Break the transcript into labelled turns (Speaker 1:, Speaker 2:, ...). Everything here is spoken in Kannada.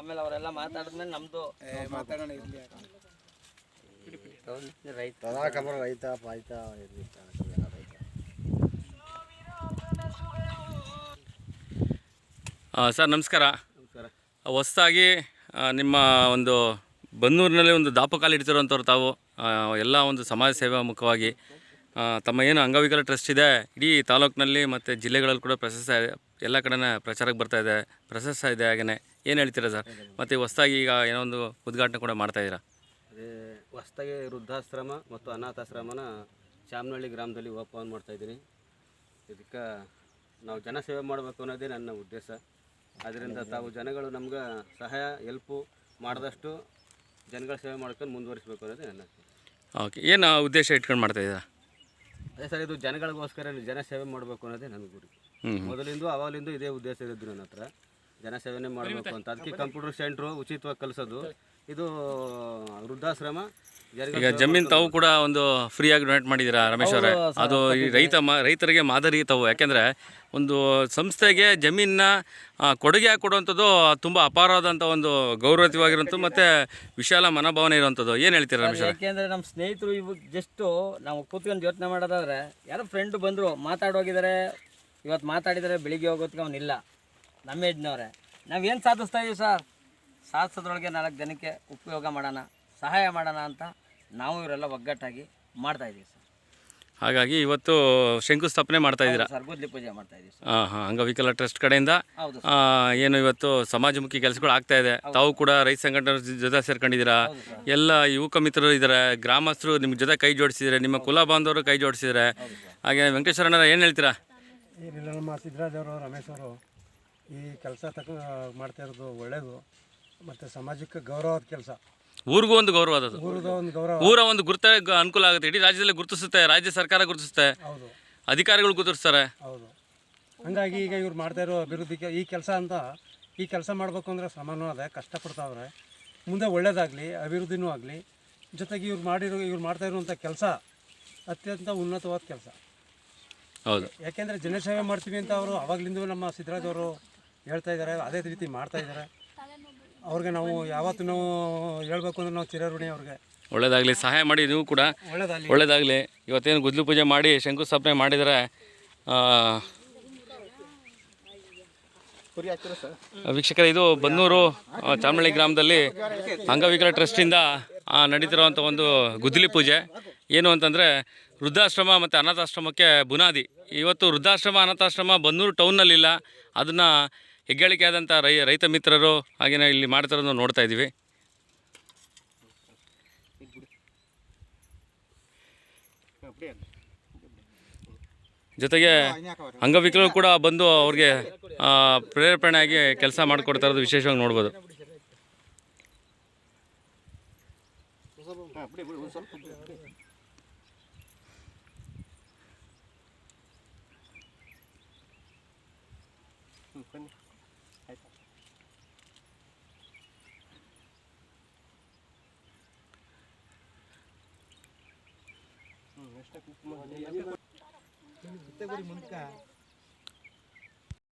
Speaker 1: ಆಮೇಲೆ ಅವರೆಲ್ಲ ಮಾತಾಡಿದ್ಮೇಲೆ ನಮ್ದು
Speaker 2: ಮಾತಾಡೋಣ ಇರ್ಲಿ
Speaker 1: ರೈತ
Speaker 3: ಸದಾಕಮರ ರೈತ ಪಾಯ್ತ ಇರ್ಲಿ ಎಲ್ಲ ರೈತ.
Speaker 4: ಸರ್ ನಮಸ್ಕಾರ. ಹೊಸದಾಗಿ ನಿಮ್ಮ ಒಂದು ಬನ್ನೂರಿನಲ್ಲಿ ಒಂದು ದಾಪಕಾಲ ಇಡ್ತಿರೋಂಥವ್ರು ತಾವು ಎಲ್ಲ ಒಂದು ಸಮಾಜ ಸೇವಾ ಮುಖವಾಗಿ ತಮ್ಮ ಏನು ಅಂಗವಿಕಲ ಟ್ರಸ್ಟ್ ಇದೆ ಇಡೀ ತಾಲೂಕಿನಲ್ಲಿ ಮತ್ತು ಜಿಲ್ಲೆಗಳಲ್ಲಿ ಕೂಡ ಪ್ರಶಸ್ತ ಎಲ್ಲ ಕಡೆನೇ ಪ್ರಚಾರಕ್ಕೆ ಬರ್ತಾ ಇದೆ ಪ್ರಶಸ್ತ ಇದೆ ಹಾಗೆಯೇ ಏನು ಹೇಳ್ತೀರಾ ಸರ್? ಮತ್ತು ಹೊಸ್ದಾಗಿ ಈಗ ಏನೋ ಒಂದು ಉದ್ಘಾಟನೆ ಕೂಡ ಮಾಡ್ತಾ ಇದ್ದೀರಾ
Speaker 5: ಅದೇ ಹೊಸ್ದಾಗಿ ವೃದ್ಧಾಶ್ರಮ ಮತ್ತು ಅನಾಥಾಶ್ರಮನ ಚಾಮನಹಳ್ಳಿ ಗ್ರಾಮದಲ್ಲಿ ಓಪನ್ ಮಾಡ್ತಾ ಇದ್ದೀನಿ. ಇದಕ್ಕೆ ನಾವು ಜನಸೇವೆ ಮಾಡಬೇಕು ಅನ್ನೋದೇ ನನ್ನ ಉದ್ದೇಶ. ಅದರಿಂದ ತಾವು ಜನಗಳು ನಮ್ಗೆ ಸಹಾಯ ಎಲ್ಪು ಮಾಡಿದಷ್ಟು ಜನಗಳ ಸೇವೆ ಮಾಡ್ಕೊಂಡು ಮುಂದುವರಿಸಬೇಕು ಅನ್ನೋದೇ ನನ್ನ
Speaker 4: ಓಕೆ ಏನು ಉದ್ದೇಶ ಇಟ್ಕೊಂಡು ಮಾಡ್ತಾ ಇದ್ದೀರಾ
Speaker 5: ಅದೇ ಸರ್ ಇದು ಜನಗಳಿಗೋಸ್ಕರ ಜನ ಸೇವೆ ಮಾಡಬೇಕು ಅನ್ನೋದೇ ನನ್ನ ಗುರಿ. ಮೊದಲಿಂದ ಅವಾಗಲಿಂದ ಇದೇ ಉದ್ದೇಶ ಇರೋದು ನನ್ನ ಹತ್ರ. ಜನ ಸೇವೆನೇ ಮಾಡಬೇಕು ಅಂತ. ಅದಕ್ಕೆ ಕಂಪ್ಯೂಟರ್ ಸೆಂಟ್ರು ಉಚಿತವಾಗಿ ಕಲಿಸೋದು. ಇದು ವೃದ್ಧಾಶ್ರಮ.
Speaker 4: ಈಗ ಜಮೀನ್ ತಾವು ಕೂಡ ಒಂದು ಫ್ರೀಯಾಗಿ ಡೊನೇಟ್ ಮಾಡಿದ್ದೀರಾ ರಮೇಶ್ ಅವರೇ? ಅದು ಈ ರೈತ ಮ ರೈತರಿಗೆ ಮಾದರಿ ತಾವು. ಯಾಕೆಂದರೆ ಒಂದು ಸಂಸ್ಥೆಗೆ ಜಮೀನನ್ನ ಕೊಡುಗೆ ಕೊಡುವಂಥದ್ದು ತುಂಬ ಅಪಾರವಾದಂಥ ಒಂದು ಗೌರವಯುತವಾಗಿರುವಂಥ ಮತ್ತು ವಿಶಾಲ ಮನೋಭಾವನೆ ಇರುವಂಥದ್ದು. ಏನು ಹೇಳ್ತೀರಾ ರಮೇಶ್ ಯಾಕೆಂದರೆ
Speaker 1: ಯಾಕೆಂದ್ರೆ ನಮ್ಮ ಸ್ನೇಹಿತರು ಇವಾಗ ಜಸ್ಟು ನಾವು ಕೂತ್ಕೊಂಡು ಯೋಚನೆ ಮಾಡೋದಾದ್ರೆ ಯಾರೋ ಫ್ರೆಂಡ್ ಬಂದರು ಮಾತಾಡೋಗಿದ್ದಾರೆ ಇವತ್ತು ಮಾತಾಡಿದರೆ ಬೆಳಿಗ್ಗೆ ಹೋಗೋದಕ್ಕೆ ಅವನಿಲ್ಲ. ನಮ್ಮ ನಾವು ನಾವೇನು ಸಾಧಿಸ್ತಾ ಇದ್ದೀವಿ ಸರ್? ಸಾಧಿಸೋದ್ರೊಳಗೆ ನಾಲ್ಕು ಜನಕ್ಕೆ ಉಪಯೋಗ ಮಾಡೋಣ ಸಹಾಯ ಮಾಡೋಣ ಅಂತ ನಾವು ಇವರೆಲ್ಲ ಒಗ್ಗಟ್ಟಾಗಿ ಮಾಡ್ತಾ ಇದ್ದೀವಿ ಸರ್.
Speaker 4: ಹಾಗಾಗಿ ಇವತ್ತು ಶಂಕುಸ್ಥಾಪನೆ ಮಾಡ್ತಾ ಇದ್ದೀರಾ?
Speaker 1: ಸರ್ ಗುದ್ಲಿ ಪೂಜೆ ಮಾಡ್ತಾ ಇದ್ದೀವಿ ಸರ್.
Speaker 4: ಹಾಂ ಹಾಂ ಅಂಗವಿಕಲ ಟ್ರಸ್ಟ್ ಕಡೆಯಿಂದ.
Speaker 1: ಹೌದು
Speaker 4: ಆ, ಏನು ಇವತ್ತು ಸಮಾಜಮುಖಿ ಕೆಲಸಗಳು ಆಗ್ತಾ ಇದೆ. ತಾವು ಕೂಡ ರೈತ ಸಂಘಟನೆ ಜೊತೆ ಸೇರ್ಕೊಂಡಿದ್ದೀರಾ? ಎಲ್ಲ ಯುವಕ ಮಿತ್ರರು ಇದ್ದಾರೆ. ಗ್ರಾಮಸ್ಥರು ನಿಮ್ಮ ಜೊತೆ ಕೈ ಜೋಡಿಸಿದ್ದಾರೆ ನಿಮ್ಮ ಕುಲ ಬಾಂಧವರು ಕೈ ಜೋಡಿಸಿದ್ದಾರೆ ಹಾಗೆ ವೆಂಕಟೇಶ್ವರಣ್ಣ ಏನು ಹೇಳ್ತೀರಾ?
Speaker 2: ಏನಿಲ್ಲ ನಮ್ಮ ಸಿದ್ದರಾಜ್ ಅವರು ರಮೇಶ್ ಅವರು. ಈ ಕೆಲಸ ತಕ ಮಾಡ್ತಾ ಇರೋದು ಒಳ್ಳೇದು. ಮತ್ತು ಸಮಾಜಕ್ಕೆ ಗೌರವದ ಕೆಲಸ.
Speaker 4: ಊರಿಗೂ ಒಂದು ಗೌರವ ಅದು.
Speaker 2: ಊರದ ಒಂದು ಗೌರವ.
Speaker 4: ಊರ ಒಂದು ಗುರುತ ಅನುಕೂಲ ಆಗುತ್ತೆ. ಇಡೀ ರಾಜ್ಯದಲ್ಲಿ ಗುರುತಿಸುತ್ತೆ ರಾಜ್ಯ ಸರ್ಕಾರ ಗುರುತಿಸುತ್ತೆ.
Speaker 2: ಹೌದು.
Speaker 4: ಅಧಿಕಾರಿಗಳು ಗುರುತಿಸ್ತಾರೆ.
Speaker 2: ಹೌದು. ಹಂಗಾಗಿ ಈಗ ಇವ್ರು ಮಾಡ್ತಾ ಇರೋ ಅಭಿವೃದ್ಧಿಗೆ ಈ ಕೆಲಸ ಅಂತ ಈ ಕೆಲಸ ಮಾಡಬೇಕು ಅಂದರೆ ಶ್ರಮನೂ ಅದೇ ಕಷ್ಟಪಡ್ತಾವ್ರೆ ಮುಂದೆ ಒಳ್ಳೇದಾಗಲಿ ಅಭಿವೃದ್ಧಿನೂ ಆಗಲಿ. ಜೊತೆಗೆ ಇವ್ರು ಮಾಡಿರೋ ಇವ್ರು ಮಾಡ್ತಾ ಇರುವಂಥ ಕೆಲಸ ಅತ್ಯಂತ ಉನ್ನತವಾದ ಕೆಲಸ.
Speaker 4: ಹೌದು.
Speaker 2: ಯಾಕೆಂದರೆ ಜನಸೇವೆ ಮಾಡ್ತೀವಿ ಅಂತ ಅವರು ಅವಾಗಲಿಂದ ನಮ್ಮ ಸಿದ್ದರಾಜ್ ಅವರು ಹೇಳ್ತಾ ಇದ್ದಾರೆ ಅದೇ ರೀತಿ ಮಾಡ್ತಾ ಇದ್ದಾರೆ ಅವ್ರಿಗೆ ನಾವು ಯಾವತ್ತೂ ನಾವು ಹೇಳ್ಬೇಕು ಅಂದ್ರೆ ನಾವು ಚಿರಋಣಿ ಅವ್ರಿಗೆ.
Speaker 4: ಒಳ್ಳೇದಾಗಲಿ ಸಹಾಯ ಮಾಡಿ ನೀವು ಕೂಡ.
Speaker 2: ಒಳ್ಳೇದಾಗಲಿ.
Speaker 4: ಒಳ್ಳೇದಾಗಲಿ. ಇವತ್ತೇನು ಗುದ್ಲು ಪೂಜೆ ಮಾಡಿ ಶಂಕುಸ್ಥಾಪನೆ ಮಾಡಿದರೆ ವೀಕ್ಷಕರ ಇದು ಬನ್ನೂರು ಚಾಮಳ್ಳಿ ಗ್ರಾಮದಲ್ಲಿ ಅಂಗವಿಕಲ ಟ್ರಸ್ಟಿಂದ ನಡೀತಿರುವಂಥ ಒಂದು ಗುದ್ದಲಿ ಪೂಜೆ. ಏನು ಅಂತಂದರೆ ವೃದ್ಧಾಶ್ರಮ ಮತ್ತು ಅನಾಥಾಶ್ರಮಕ್ಕೆ ಬುನಾದಿ. ಇವತ್ತು ವೃದ್ಧಾಶ್ರಮ ಅನಾಥಾಶ್ರಮ ಬನ್ನೂರು ಟೌನ್ನಲ್ಲಿಲ್ಲ ಅದನ್ನು ಹೆಗ್ಗಳಿಕೆ ಆದಂಥ ರೈ, ರೈತ ಮಿತ್ರರು ಹಾಗೆಯೇ ಇಲ್ಲಿ ಮಾಡ್ತಾರೋ ನೋಡ್ತಾ ಇದ್ದೀವಿ. ಜೊತೆಗೆ ಅಂಗವಿಕಲರು ಕೂಡ ಬಂದು ಅವ್ರಿಗೆ ಪ್ರೇರೇಪಣೆಯಾಗಿ ಕೆಲಸ ಮಾಡಿಕೊಡ್ತಾ ಇರೋದು ವಿಶೇಷವಾಗಿ ನೋಡ್ಬೋದು. ಬನ್ನಿ Tengok di muka.